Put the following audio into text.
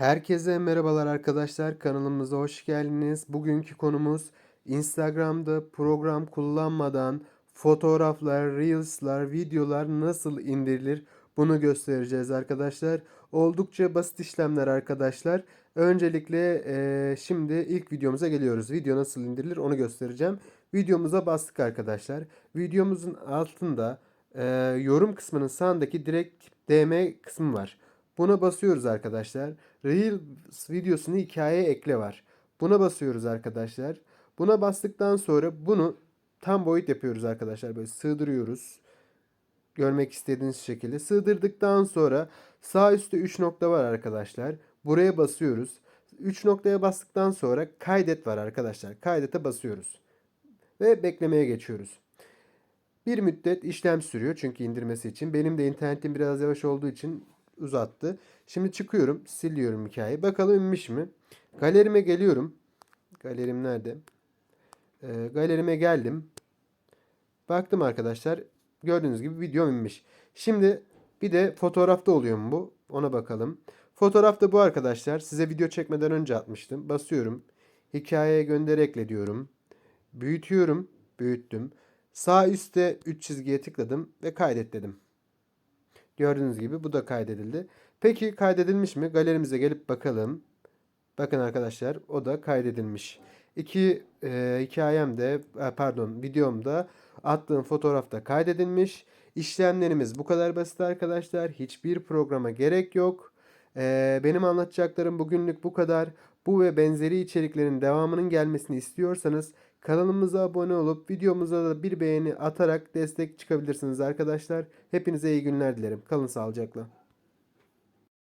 Herkese merhabalar arkadaşlar. Kanalımıza hoş geldiniz. Bugünkü konumuz Instagram'da program kullanmadan fotoğraflar, reels'lar, videolar nasıl indirilir? Bunu göstereceğiz arkadaşlar. Oldukça basit işlemler arkadaşlar. Öncelikle eee, şimdi ilk videomuza geliyoruz. Video nasıl indirilir onu göstereceğim. Videomuza bastık arkadaşlar. Videomuzun altında eee, yorum kısmının sağındaki direkt DM kısmı var. Buna basıyoruz arkadaşlar. Reels videosunu hikayeye ekle var. Buna basıyoruz arkadaşlar. Buna bastıktan sonra bunu tam boyut yapıyoruz arkadaşlar. Böyle sığdırıyoruz. Görmek istediğiniz şekilde. Sığdırdıktan sonra sağ üstte 3 nokta var arkadaşlar. Buraya basıyoruz. 3 noktaya bastıktan sonra kaydet var arkadaşlar. Kaydete basıyoruz. Ve beklemeye geçiyoruz. Bir müddet işlem sürüyor çünkü indirmesi için. Benim de internetim biraz yavaş olduğu için uzattı. Şimdi çıkıyorum, siliyorum hikayeyi. Bakalım inmiş mi? Galerime geliyorum. Galerim nerede? Ee, galerime geldim. Baktım arkadaşlar. Gördüğünüz gibi videom inmiş. Şimdi bir de fotoğrafta oluyor mu bu? Ona bakalım. Fotoğrafta bu arkadaşlar. Size video çekmeden önce atmıştım. Basıyorum. Hikayeye gönder ekle diyorum. Büyütüyorum. Büyüttüm. Sağ üstte 3 çizgiye tıkladım ve kaydet dedim. Gördüğünüz gibi bu da kaydedildi. Peki kaydedilmiş mi? Galerimize gelip bakalım. Bakın arkadaşlar o da kaydedilmiş. İki e, hikayemde e, pardon videomda attığım fotoğrafta kaydedilmiş. İşlemlerimiz bu kadar basit arkadaşlar. Hiçbir programa gerek yok. E, benim anlatacaklarım bugünlük bu kadar. Bu ve benzeri içeriklerin devamının gelmesini istiyorsanız kanalımıza abone olup videomuza da bir beğeni atarak destek çıkabilirsiniz arkadaşlar. Hepinize iyi günler dilerim. Kalın sağlıcakla.